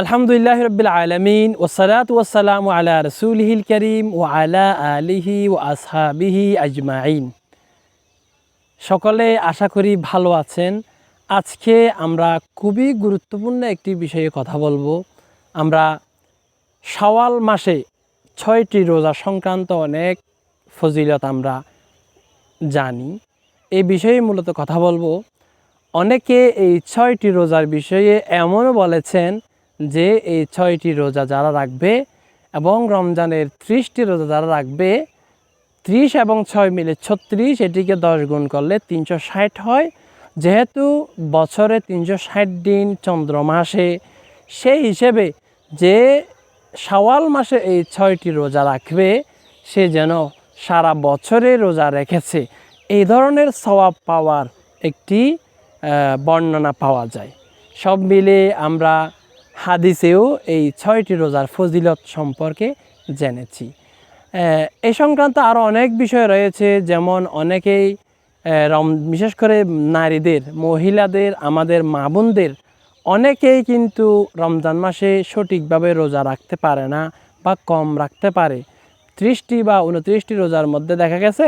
আলহামদুলিল্লাহ রবিল আলমিন ওসালাত ওসালাম আলা রসুলহিল করিম ও আলা আলিহি ও আসহাবিহি আজমাইন। সকলে আশা করি ভালো আছেন। আজকে আমরা খুবই গুরুত্বপূর্ণ একটি বিষয়ে কথা বলব। আমরা সওয়াল মাসে ছয়টি রোজা সংক্রান্ত অনেক ফজিলত আমরা জানি। এই বিষয়ে মূলত কথা বলব। অনেকে এই ছয়টি রোজার বিষয়ে এমনও বলেছেন যে এই ছয়টি রোজা যারা রাখবে এবং রমজানের ত্রিশটি রোজা যারা রাখবে, ত্রিশ এবং ছয় মিলে ছত্রিশ, এটিকে দশ গুণ করলে তিনশো ষাট হয়। যেহেতু বছরে তিনশো ষাট দিন চন্দ্র মাসে, সেই হিসেবে যে শাওয়াল মাসে এই ছয়টি রোজা রাখবে, সে যেন সারা বছরে রোজা রেখেছে। এই ধরনের সওয়াব পাওয়ার একটি বর্ণনা পাওয়া যায়। সব মিলে আমরা হাদিসেও এই ছয়টি রোজার ফজিলত সম্পর্কে জেনেছি। এই সংক্রান্ত আরও অনেক বিষয় রয়েছে, যেমন অনেকেই রম, বিশেষ করে নারীদের, মহিলাদের, আমাদের মা বোনদের, অনেকেই কিন্তু রমজান মাসে সঠিকভাবে রোজা রাখতে পারে না বা কম রাখতে পারে। ত্রিশটি বা উনত্রিশটি রোজার মধ্যে দেখা গেছে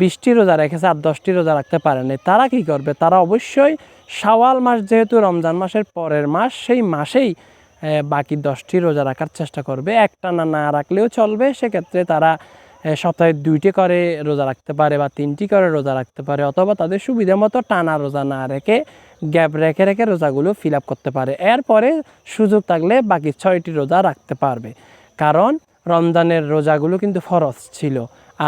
বিশটি রোজা রেখেছে আর দশটি রোজা রাখতে পারেনি। তারা কি করবে? তারা অবশ্যই শাওয়াল মাস যেহেতু রমজান মাসের পরের মাস, সেই মাসেই বাকি দশটি রোজা রাখার চেষ্টা করবে। একটা না না রাখলেও চলবে। সেক্ষেত্রে তারা সপ্তাহে দুইটি করে রোজা রাখতে পারে বা তিনটি করে রোজা রাখতে পারে অথবা তাদের সুবিধা মতো টানা রোজা না রেখে, গ্যাপ রেখে রেখে রোজাগুলো ফিল আপ করতে পারে। এরপরে সুযোগ থাকলে বাকি ছয়টি রোজা রাখতে পারবে। কারণ রমজানের রোজাগুলো কিন্তু ফরজ ছিল।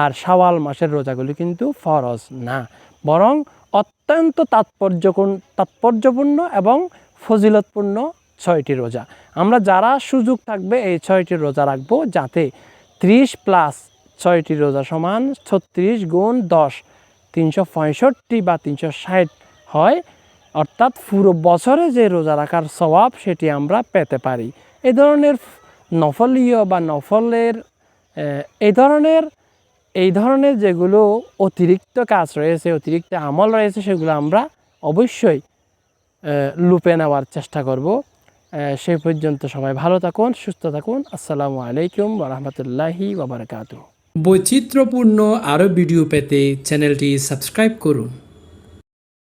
আর শাওয়াল মাসের রোজাগুলি কিন্তু ফরজ না। বরং অত্যন্ত তাৎপর্যপূর্ণ তাৎপর্যপূর্ণ এবং ফজিলতপূর্ণ ছয়টি রোজা। আমরা যারা সুযোগ থাকবে এই ছয়টি রোজা রাখব যাতে ত্রিশ প্লাস ছয়টি রোজা সমান ছত্রিশ গুণ দশ, তিনশো পঁয়ষট্টি বা তিনশো ষাট হয়। অর্থাৎ পুরো বছরে যে রোজা রাখার স্বভাব সেটি আমরা পেতে পারি। এ ধরনের নফলীয় বা নফলের এই ধরনের এই ধরনের যেগুলো অতিরিক্ত কাজ রয়েছে, অতিরিক্ত আমল রয়েছে, সেগুলো আমরা অবশ্যই লুপে নেওয়ার চেষ্টা করব। সেই পর্যন্ত সবাই ভালো থাকুন, সুস্থ থাকুন। আসসালামু আলাইকুম রহমতুল্লাহি বাবরকাত বৈচিত্র্যপূর্ণ আরও ভিডিও পেতে চ্যানেলটি সাবস্ক্রাইব করুন।